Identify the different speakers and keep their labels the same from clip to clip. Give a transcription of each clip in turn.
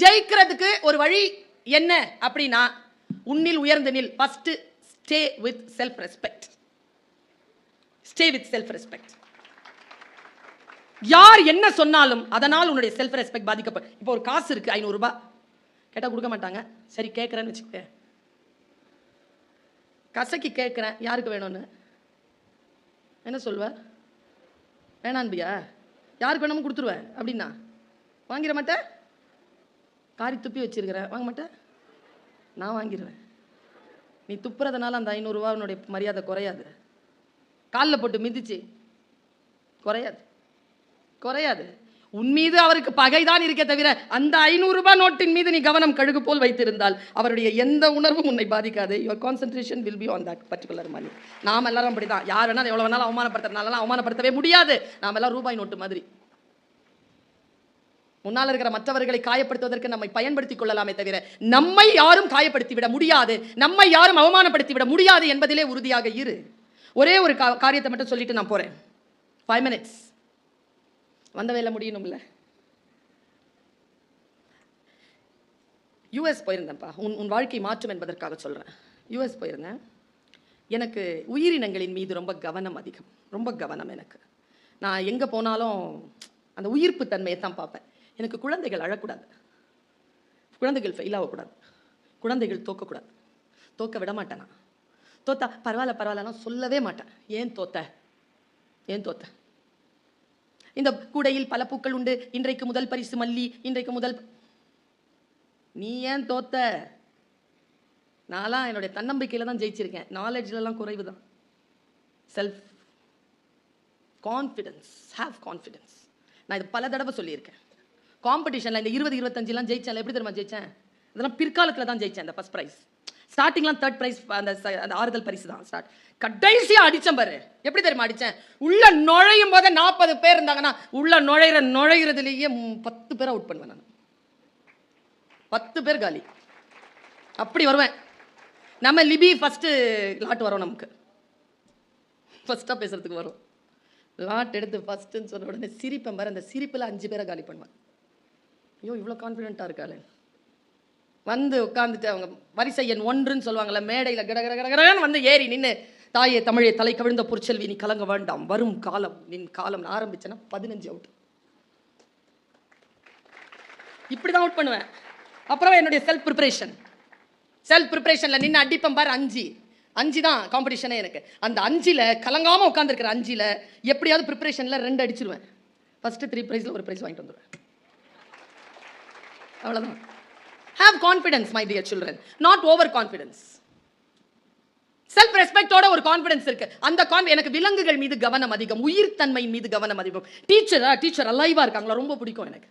Speaker 1: ஜெயிக்கிறதுக்கு ஒரு வழி என்ன அப்படின்னா உன்னில் உயர்ந்து நில். First stay with self respect stay with self respect யார் என்ன சொன்னாலும் அதனால் உன்னுடைய செல்ஃப் ரெஸ்பெக்ட் பாதிக்கப்படும். இப்போ ஒரு காசு இருக்குது ஐநூறுரூபா கேட்டால் கொடுக்க மாட்டாங்க. சரி கேட்குறேன்னு வச்சுக்க கசக்கி கேட்குறேன் யாருக்கு வேணும்னு? என்ன சொல்வ வேணான்பியா யாருக்கு வேணாமல் கொடுத்துருவேன் அப்படின்னா. வாங்கிட மாட்டேன் காரி துப்பி வச்சிருக்கிறேன் வாங்க மாட்டேன் நான் வாங்கிடுவேன் நீ துப்புறதுனால அந்த ஐநூறுரூவா உன்னுடைய மரியாதை குறையாது. காலில் போட்டு மிதிச்சு. குறையாது. குறையாது. உன் மீது அவருக்கு பகைதான் இருக்கே தவிர அந்த ஐநூறு ரூபாய் நோட்டின் மீது நீ கவனம் கழுகு போல் வைத்திருந்தால் அவருடைய எந்த உணர்வும் உன்னை பாதிக்காது. Your concentration will be on that particular மணி நாம் எல்லாரும் அப்படிதான். யார் வேணாலும் எவ்வளோ வேணாலும் அவமானப்படுத்துறதுனால அவமானப்படுத்தவே முடியாது. நாம் எல்லாம் ரூபாய் நோட்டு மாதிரி. முன்னால் இருக்கிற மற்றவர்களை காயப்படுத்துவதற்கு நம்மை பயன்படுத்திக் கொள்ளலாமே தவிர நம்மை யாரும் காயப்படுத்தி விட முடியாது. நம்மை யாரும் அவமானப்படுத்தி விட முடியாது என்பதிலே உறுதியாக இரு. ஒரே ஒரு கா- காரியத்தை மட்டும் சொல்லிட்டு நான் போகிறேன் ஃபைவ் மினிட்ஸ் வந்த வேலை முடியணும்ல. யூஎஸ் போயிருந்தேன்ப்பா. உன் உன் வாழ்க்கை மாற்றும் என்பதற்காக சொல்கிறேன் யூஎஸ் போயிருந்தேன். எனக்கு உயிரினங்களின் மீது ரொம்ப கவனம் அதிகம். ரொம்ப கவனம் எனக்கு. நான் எங்கே போனாலும் அந்த உயிர்ப்பு தன்மையை தான் பார்ப்பேன். எனக்கு குழந்தைகள் அழக்கூடாது. குழந்தைகள் ஃபெயில் ஆகக்கூடாது. குழந்தைகள் தோக்கக்கூடாது. தோக்க விட மாட்டேன் நான். தோத்தா பரவாயில்ல பரவாயில்லலாம் சொல்லவே மாட்டேன். ஏன் தோத்த? ஏன் தோத்த? இந்த கூடையில் பல பூக்கள் உண்டு. இன்றைக்கு முதல் பரிசு மல்லி இன்றைக்கு முதல் நீ ஏன் தோத்த? நான்லாம் என்னுடைய தன்னம்பிக்கையில் தான் ஜெயிச்சிருக்கேன். நாலேஜ்லலாம் குறைவு தான் செல்ஃப் கான்ஃபிடென்ஸ் ஹாவ் கான்ஃபிடென்ஸ் நான் இது பல தடவை சொல்லியிருக்கேன். காம்படிஷனில் இந்த இருபது இருபத்தஞ்சிலாம் ஜெயிச்சேன் எப்படி தெரியுமா ஜெயிச்சேன்? இதெல்லாம் பிற்காலத்தில் தான் ஜெயிச்சேன் அந்த ஃபர்ஸ்ட் ப்ரைஸ் ஸ்டார்டிங்லாம் தேர்ட் ப்ரைஸ் அந்த அந்த ஆறுதல் பரிசு தான் ஸ்டார்ட் கடைசியாக அடித்தேன் பாரு. எப்படி தெரியுமா அடித்தேன் உள்ள நுழையும் போதே நாற்பது பேர் இருந்தாங்கன்னா உள்ள நுழையிற நுழையிறதுலேயே பத்து பேரை அவுட் பண்ணுவேன் நான். பத்து பேர் காலி. அப்படி வருவேன். நம்ம லிபி ஃபஸ்ட்டு லாட் வரும் நமக்கு. ஃபஸ்ட்டாக பேசுறதுக்கு வரும். லாட் எடுத்து ஃபஸ்ட்டுன்னு சொன்ன உடனே சிரிப்பை மாதிரி அந்த சிரிப்பில் அஞ்சு பேரை காலி பண்ணுவேன். ஐயோ இவ்வளோ கான்ஃபிடென்ட்டாக இருக்காளே. வந்து உட்காந்துட்டு அவங்க வரிசை எண் ஒன்றுன்னு சொல்லுவாங்கள்ல மேடையில் கிட கட கட கடன்னு வந்து ஏறி நின்று தாயே தமிழே தலை கவிழ்ந்த பொற்செல்வி நீ கலங்க வேண்டாம். வரும் காலம் நின் காலம். ஆரம்பிச்சேன்னா பதினஞ்சு அவுட் இப்படி தான் அவுட் பண்ணுவேன். அப்புறம் என்னுடைய செல்ஃப் ப்ரிப்பரேஷன் செல்ஃப் ப்ரிப்பரேஷனில் நின்று அடிப்பம் பார் அஞ்சு. அஞ்சு தான் காம்படிஷனே எனக்கு. அந்த அஞ்சில் கலங்காமல் உட்காந்துருக்கிற அஞ்சில் எப்படியாவது ப்ரிப்பரேஷனில் ரெண்டு அடிச்சிருவேன். ஃபஸ்ட்டு த்ரீ ப்ரைஸில் ஒரு ப்ரைஸ் வாங்கிட்டு வந்துடுவேன் அவ்வளோதான் have confidence my dear children not over confidence self ரெஸ்பெக்டோட ஒரு கான்ஃபிடன்ஸ் இருக்கு. அந்த கான் எனக்கு விலங்குகள் மீது கவனம் அதிகம். உயிர் தன்மையின் மீது கவனம் அதிகம். டீச்சரா டீச்சர் அலைவா இருக்காங்களா? ரொம்ப பிடிக்கும் எனக்கு.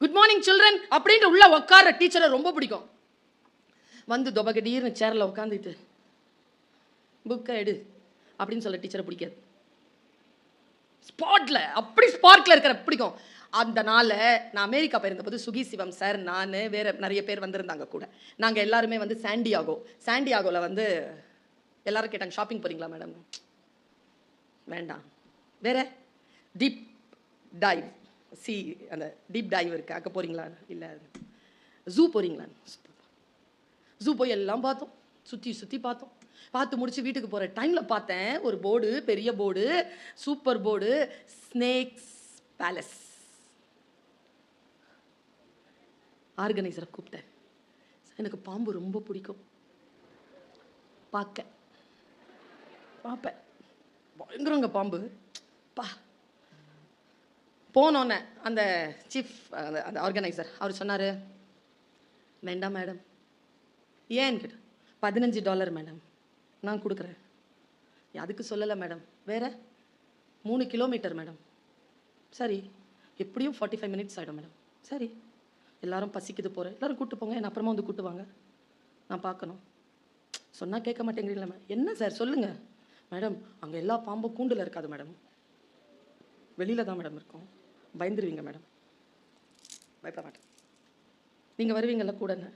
Speaker 1: குட் மார்னிங் சில்ட்ரன் அப்படின்ட்டு உள்ள உட்கார டீச்சரை ரொம்ப பிடிக்கும். வந்து தொபகடீர்னு சேரில் உட்காந்துட்டு புக்கை எடு அப்படின்னு சொல்ல டீச்சரை பிடிக்காது. ஸ்பாட்டில் அப்படி ஸ்பாட்டில் இருக்கிற பிடிக்கும். அந்த நாளில் நான் அமெரிக்கா போயிருந்தபோது சுகி சிவம் சார் நான் வேறு நிறைய பேர் வந்திருந்தாங்க கூட. நாங்கள் எல்லாருமே வந்து சாண்டியாகோ சாண்டியாகோவில் வந்து எல்லாரும் கேட்டாங்க ஷாப்பிங் போகிறீங்களா மேடம் வேண்டாம். வேற? டீப் டைவ் சி அந்த டீப் டைவ் இருக்கு? அங்கே போகிறீங்களா இல்லை. ஜூ போகிறீங்களா ஜூ போய் எல்லாம் பார்த்தோம். சுற்றி சுற்றி பார்த்தோம். பார்த்து முடிச்சு வீட்டுக்கு போகிற டைமில் பார்த்தேன் ஒரு போர்டு பெரிய board super board snakes palace ஆர்கனைசரை கூப்பிட்டேன். எனக்கு பாம்பு ரொம்ப பிடிக்கும். பார்க்க. பார்ப்பேன். பயங்கரங்க பாம்பு. பா. போனோன்னே அந்த சீஃப் அந்த ஆர்கனைசர் அவர் சொன்னார் வேண்டாம் மேடம் ஏன்னு கேட்டேன் பதினஞ்சு டாலர் மேடம் நான் கொடுக்குறேன். அதுக்கு சொல்லலை மேடம் வேற? மூணு கிலோமீட்டர் மேடம் சரி. எப்படியும் ஃபார்ட்டி ஃபைவ் மினிட்ஸ் ஆகிடும் மேடம் சரி. எல்லாரும் பசிக்குது போகிறேன் எல்லாரும் கூட்டு போங்க. என்ன அப்புறமா வந்து கூட்டு வாங்க. நான் பார்க்கணும். சொன்னால் கேட்க மாட்டேங்கிறீங்களா மேம் என்ன சார் சொல்லுங்கள் மேடம் அங்கே எல்லா பாம்பும் கூண்டில் இருக்காது மேடம் வெளியில் தான் மேடம் இருக்கும். பயந்துருவீங்க மேடம் பயப்பட மாட்டேன். நீங்கள் வருவீங்கள்ல கூடன்னு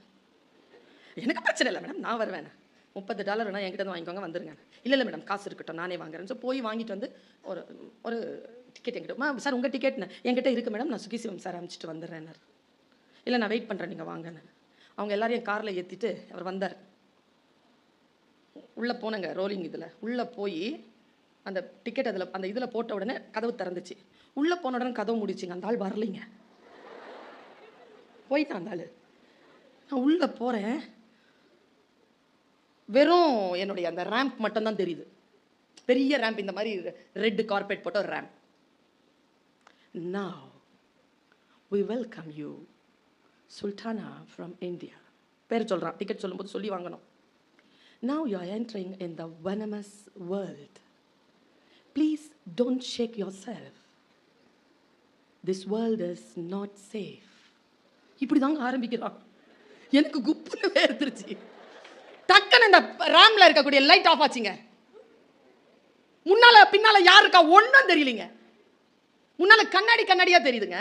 Speaker 1: எனக்கு பிரச்சனை இல்லை மேடம் நான் வருவேன். முப்பது டாலர் வேணா என்கிட்ட வாங்கிக்கோங்க வந்துருங்க. இல்லை இல்லை மேடம் காசு இருக்கட்டும் நானே வாங்குறேன். ஸோ போய் வாங்கிட்டு வந்து ஒரு ஒரு டிக்கெட் என்கிட்ட. சார் உங்கள் டிக்கெட்னு என்கிட்ட இருக்குது மேடம் நான் சுகி சிவம் சார் அனுப்பிச்சிட்டு வந்துடுறேன் இல்லை நான் வெயிட் பண்ணுறேன் நீங்கள் வாங்கன்னு. அவங்க எல்லாரையும் காரில் ஏற்றிட்டு அவர் வந்தார். உள்ளே போனங்க ரோலிங் இதில். உள்ளே போய் அந்த டிக்கெட் அதில் அந்த இதில் போட்ட உடனே கதவு திறந்துச்சு. உள்ளே போன உடனே கதவு முடிச்சுங்க. அந்த ஆள் வரலைங்க. போயிட்டான் அந்த ஆள். நான் உள்ளே போகிறேன் வெறும் என்னுடைய அந்த ரேம்ப் மட்டும்தான் தெரியுது பெரிய ரேம்ப் இந்த மாதிரி ரெட் கார்பெட் போட்ட ஒரு ramp Now, we welcome you, Sultana from India. பேர் சொல்கிறான் டிக்கெட் சொல்லும்போது சொல்லி வாங்கணும் Now you are entering in the venomous world. Please don't shake yourself. This world is not safe. இப்படி தாங்க ஆரம்பிக்கிறான் எனக்கு குப்புன்னு வேர்த்துருச்சு இந்த ரேம்ல இருக்கக்கூடிய லைட் ஆஃப் ஆச்சுங்க. முன்னால பின்னால யார் இருக்கா? ஒன்றும் தெரியலீங்க. முன்னால கண்ணாடி கண்ணாடியா தெரியுதுங்க.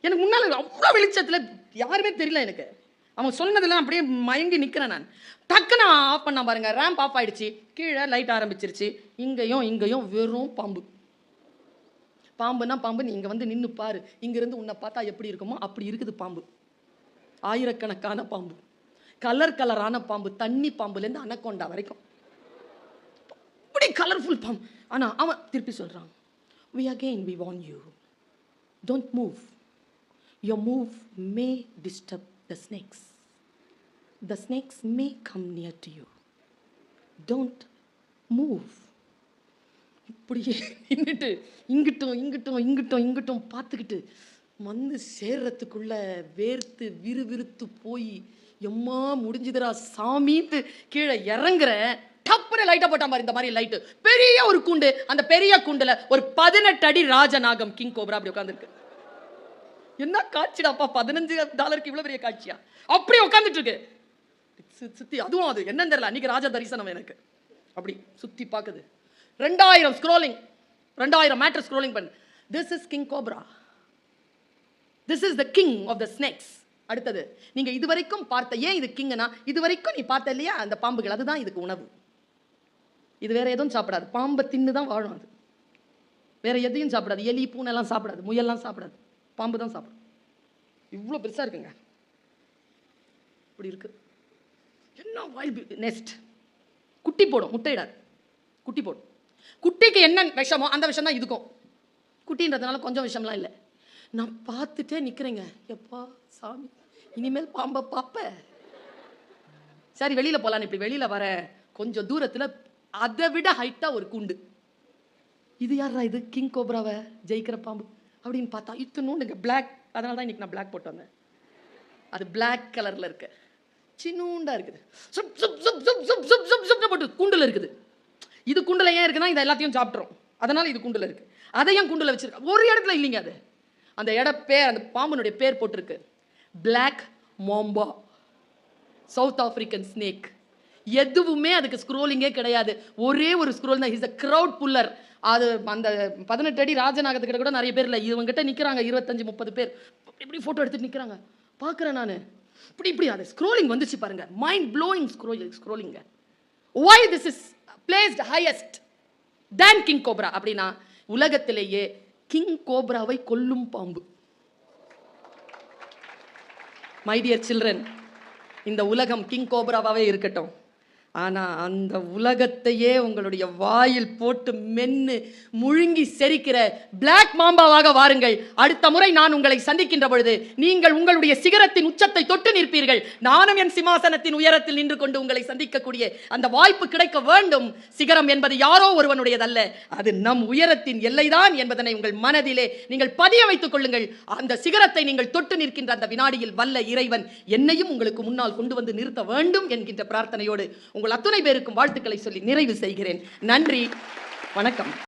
Speaker 1: எனக்கு முன்னால அவ்வளோ வெளிச்சத்தில் யாருமே தெரியல எனக்கு. அவன் சொன்னதெல்லாம் அப்படியே மயங்கி நிற்கிறேன் நான். டக்குன்னு ஆஃப் பண்ண பாருங்க. ரேம்ப் ஆஃப் ஆயிடுச்சு. கீழே லைட் ஆரம்பிச்சிருச்சு. இங்கேயும் இங்கேயும் வெறும் பாம்பு. பாம்புனா பாம்பு நீ இங்கே வந்து நின்று பாரு. இங்கேருந்து உன்னை பார்த்தா எப்படி இருக்குமோ அப்படி இருக்குது பாம்பு. ஆயிரக்கணக்கான பாம்பு. கலர் கலரான பாம்பு தண்ணி பாம்புலேருந்து அனக்கொண்டா வரைக்கும். அப்படி கலர்ஃபுல் பாம்பு. ஆனால் அவன் திருப்பி சொல்கிறான் we again we want you don't move your move may disturb the snakes the snakes may come near to you don't move இப்படியே நின்றுட்டு இங்கிட்டும் இங்கிட்டும் இங்கிட்டும் இங்கிட்டும் பார்த்துக்கிட்டு வந்து சேர்றதுக்குள்ள வேர்த்து விறுவிறுத்து போய் எம்மா முடிஞ்சுதுரா சாமின்ட்டு கீழே இறங்குற டப்புன்னு லைட்டை போட்டான் பாரு இந்த மாதிரி லைட்டு பெரிய ஒரு கூண்டு. அந்த பெரிய கூண்டுல ஒரு பதினெட்டு அடி ராஜநாகம் கிங் கோபுரா அப்படி உட்காந்துருக்கு என்ன காட்சிடாப்பா? பதினஞ்சு டாலருக்கு இவ்வளவு பெரிய காட்சியா? அப்படியே உட்காந்துட்டு இருக்கு. சுத்தி அதுவும் அது. என்னன்னு தெரியல. அன்னைக்கு ராஜா தரிசனம் எனக்கு. அப்படி சுத்தி பார்க்குது ரெண்டாயிரம் ஸ்க்ரோலிங் ரெண்டாயிரம் மேட்டர் ஸ்க்ரோலிங் பண்ணு. This is king cobra this is the king of the snakes அடுத்தது நீங்கள் இதுவரைக்கும் பார்த்த ஏன் இது கிங்னா இதுவரைக்கும் நீ பார்த்த இல்லையா? அந்த பாம்புகள் அதுதான் இதுக்கு உணவு. இது வேற எதுவும் சாப்பிடாது. பாம்பை தின்னு தான் வாழும் அது. வேற எதையும் சாப்பிடாது. எலி பூனைலாம் சாப்பிடாது. முயல்லாம் சாப்பிடாது. பாம்பு தான் சாப்பிடும். இவ்வளோ பெருசாக இருக்குங்க. இப்படி இருக்கு. என்ன வாயில் நெக்ஸ்ட் குட்டி போடும். முட்டையிடாது. குட்டி போடும். குட்டிக்கு என்ன விஷமோ அந்த விஷம் தான் இதுக்கும். குட்டின்றதுனால கொஞ்சம் விஷம்லாம் இல்லை. நான் பார்த்துட்டே நிற்கிறேங்க எப்பா சாமி இனிமேல் பாம்பை பார்ப்பேன் சரி வெளியில் போகலான்னு இப்படி வெளியில் வர கொஞ்சம் தூரத்தில் அதை விட ஹைட்டாக ஒரு கூண்டு. இது யாரா இது? கிங் கோப்ராவை ஜெயிக்கிற பாம்பு அப்படின்னு பார்த்தா இத்தனோண்டுங்க பிளாக் அதனால தான் இன்னைக்கு நான் பிளாக் போட்டு வந்தேன். அது பிளாக் கலரில் இருக்கு. சின்னூண்டா இருக்குது. சுப் சுப் சுப் சுப் சுப் சுப் சுப் சுப்னு போட்டு கூண்டில் இருக்குது. இது குண்டில் ஏன் இருக்குன்னா இதை எல்லாத்தையும் சாப்பிட்றோம் அதனால் இது குண்டில் இருக்குது அதை ஏன் குண்டில் வச்சிருக்க. ஒரு இடத்துல இல்லைங்க அது. அந்த இட பேர் அந்த பாம்புனுடைய பேர் போட்டிருக்கு. Black mamba south African snake எதுவுமே அதுக்கு ஸ்க்ரோலிங்கே கிடையாது. ஒரே ஒரு ஸ்க்ரோல் தான். இஸ் அ க்ரௌட் புல்லர் அது அந்த பதினெட்டு அடி ராஜநாகத்துக்கிட்ட கூட நிறைய பேர் இல்லை. இவங்ககிட்ட நிற்கிறாங்க இருபத்தஞ்சி முப்பது பேர். இப்படி ஃபோட்டோ எடுத்துட்டு நிற்கிறாங்க பார்க்குறேன் நான். இப்படி இப்படி. அது ஸ்க்ரோலிங் வந்துச்சு பாருங்க. Mind blowing scrolling ஸ்க்ரோலிங்க why this is placed highest than king cobra அப்படின்னா உலகத்திலேயே கிங் கோப்ராவை கொல்லும் பாம்பு. மை டியர் சில்ட்ரன் இந்த உலகம் கிங் கோப்ராவாகவே இருக்கட்டும். ஆனால் அந்த உலகத்தையே உங்களுடைய வாயில் போட்டு மென்னு முழுங்கி செரிக்கிற பிளாக் மாம்பாவாக வாருங்கள். அடுத்த முறை நான் உங்களை சந்திக்கின்ற பொழுது நீங்கள் உங்களுடைய சிகரத்தின் உச்சத்தை தொட்டு நிற்பீர்கள். நானும் என் சிம்மாசனத்தின் உயரத்தில் நின்று கொண்டு உங்களை சந்திக்கக்கூடிய அந்த வாய்ப்பு கிடைக்க வேண்டும். சிகரம் என்பது யாரோ ஒருவனுடையதல்ல. அது நம் உயரத்தின் எல்லைதான் என்பதனை உங்கள் மனதிலே நீங்கள் பதிய வைத்துக் கொள்ளுங்கள். அந்த சிகரத்தை நீங்கள் தொட்டு நிற்கின்ற அந்த வினாடியில் வல்ல இறைவன் என்னையும் உங்களுக்கு முன்னால் கொண்டு வந்து நிறுத்த வேண்டும் என்கின்ற பிரார்த்தனையோடு உங்கள் அத்துணை பேருக்கும் வாழ்த்துக்களை சொல்லி நிறைவு செய்கிறேன். நன்றி. வணக்கம்.